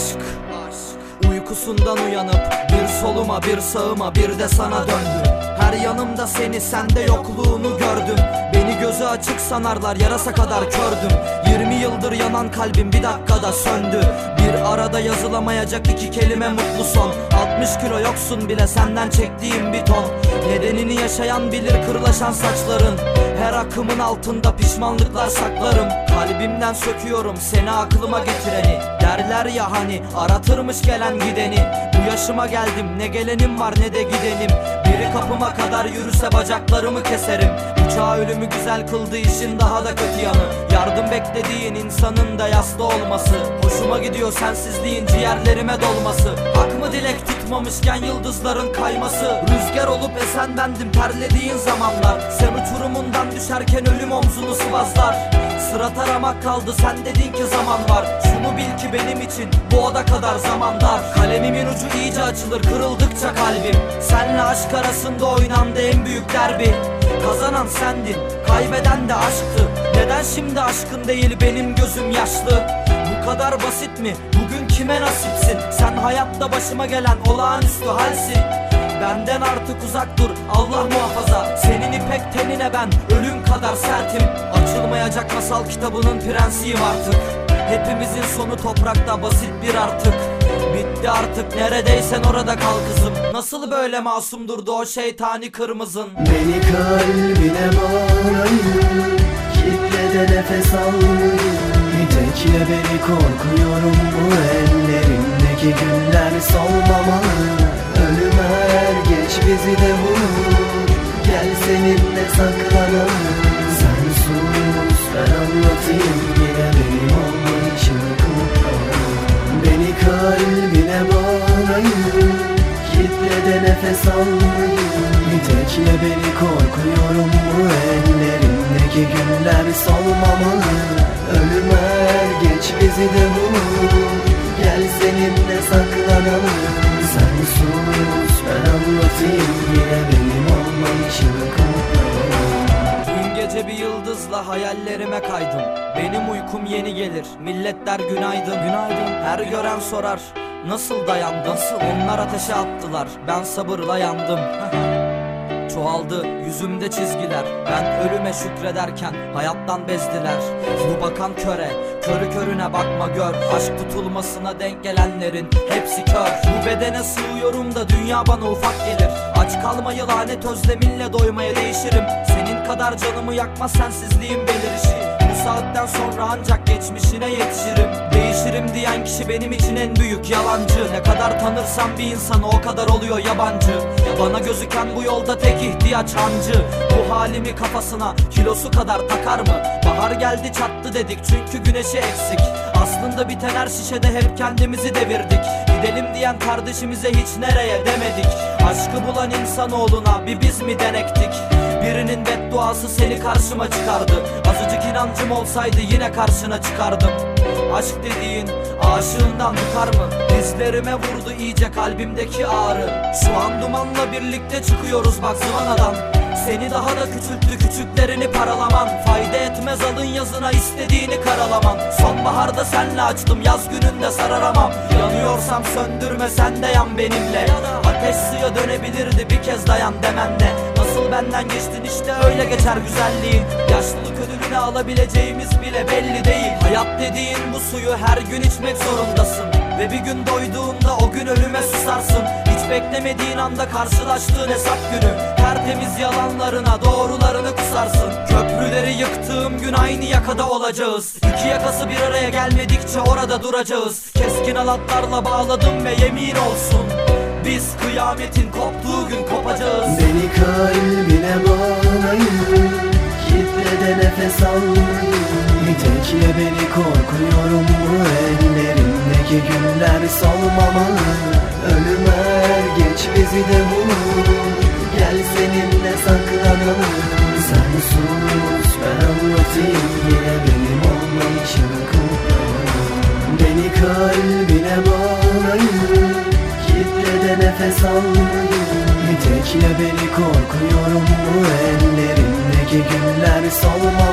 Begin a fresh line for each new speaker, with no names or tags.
Aşk. Uykusundan uyanıp bir soluma bir sağıma bir de sana döndü Her yanımda seni sende yokluğunu gördüm. Beni gözü açık sanarlar yarasa kadar kördüm. 20 yıldır yanan kalbim bir dakikada söndü. Bir arada yazılamayacak iki kelime mutlu son. 60 kilo yoksun bile senden çektiğim bir ton. Nedenini yaşayan bilir kırlaşan saçların. Her akımın altında pişmanlıklar saklarım. Kalbimden söküyorum seni aklıma getireni. Derler ya hani aratırmış gelen gideni Bu yaşıma geldim ne gelenim var ne de gidenim. Biri kapıma kadar yürüse bacaklarımı keserim. Uçağı ölümü güzel kıldı işin daha da kötü yanı. Yardım beklediğin insanın da yasta olması. Hoşuma gidiyor sensizliğin ciğerlerime dolması. Hak mı dilek tutmamışken yıldızların kayması? Rüzgar olup esen bendim terlediğin zamanlar. Sen uçurumundan düşerken ölüm omzunu sıvazlar Sıra taramak kaldı sen dedin ki zaman var. Şunu bil ki benim için bu oda kadar zaman dar. Kalemimin ucu iyice açılır kırıldıkça kalbim. Senle aşk arasında oynandı en büyük derbi. Kazanan sendin kaybeden de aşktı. Neden şimdi aşkın değil benim gözüm yaşlı? Bu kadar basit mi? Bugün kime nasipsin? Sen hayatta başıma gelen olağanüstü halsin Benden artık uzak dur Allah muhafaza. Senin ipek tenine ben ölüm kadar sertim. Açılmayacak masal kitabının prensiyim artık. Hepimizin sonu toprakta basit bir artık. Bitti artık neredeysen orada kal kızım. Nasıl böyle masum durdu o şeytani kırmızın?
Beni kalbine bağlayın Kitle de nefes almayın. Tekle beni korkuyorum bu ellerimdeki güller solmamalı bizi de vur Gel seninle saklanalım. Sen sus ben anlatayım yine benim olmayışını kutlayalım Beni kalbine bağlayın Kitle de nefes almayın. Tekle beni korkuyorum bu ellerimdeki güller solmamalı. Ölüm er geç bizi de vur Gel seninle saklanalım anlatayım yine benim olmayışını
Dün gece bir yıldızla hayallerime kaydım. Benim uykum yeni gelir. Milletler günaydın. Günaydın. Her gören sorar Nasıl dayandın? Nasıl? Onlar ateşe attılar. Ben sabırla yandım. Çoğaldı yüzümde çizgiler. Ben ölüme şükrederken hayattan bezdiler. Bu bakan köre Körü körüne bakma gör Aşk tutulmasına denk gelenlerin hepsi kör. Bu bedene sığıyorum da dünya bana ufak gelir. Aç kalmayı lanet özleminle doymaya değişirim. Senin kadar canımı yakmaz sensizliğin belirişi saatten sonra ancak geçmişine yetişirim. Değişirim diyen kişi benim için en büyük yalancı. Ne kadar tanırsam bir insanı o kadar oluyor yabancı. Bana gözüken bu yolda tek ihtiyaç hancı. Bu halimi kafasına kilosu kadar takar mı? Bahar geldi çattı dedik çünkü güneşi eksik. Aslında biten her şişede hep kendimizi devirdik. Gidelim diyen kardeşimize hiç nereye demedik. Aşkı bulan insanoğluna bir biz mi denektik Birinin bedduası seni karşıma çıkardı Azıcık inancım olsaydı yine karşına çıkardım Aşk dediğin aşığından tutar mı? Dizlerime vurdu iyice kalbimdeki ağrı. Şu an dumanla birlikte çıkıyoruz bak zıvanadan Seni daha da küçülttü küçüklerini paralaman. Fayda etmez alın yazına istediğini karalaman. Sonbaharda senle açtım yaz gününde sararamam. Yanıyorsam söndürme sen de yan benimle. Ateş suya dönebilirdi bir kez dayan demenle Nasıl benden geçtin işte öyle geçer güzelliğin. Yaşlılık ödülünü alabileceğimiz bile belli değil. Hayat dediğin bu suyu her gün içmek zorundasın Ve bir gün doyduğunda o gün ölüme susarsın. Hiç beklemediğin anda karşılaştığın hesap günü. Tertemiz yalanlarına doğrularını kusarsın Köprüleri yıktığım gün aynı yakada olacağız. İki yakası bir araya gelmedikçe orada duracağız. Keskin alatlarla bağladım ve yemin olsun. Biz kıyametin koptuğu gün kopacağız.
Beni kalbine bağlayın. Kitle de nefes almayın Tekle beni korkuyorum bu ellerimdeki güller solmamalı Ölüm er geç bizi de vur. Gel seninle saklanalım. Sen sus ben anlatayım. Yine benim olmayışını kutlayalım. Beni kalbine bağlayın. Kitle de nefes almayın. Tekle beni korkuyorum bu ellerimdeki güller solmamalı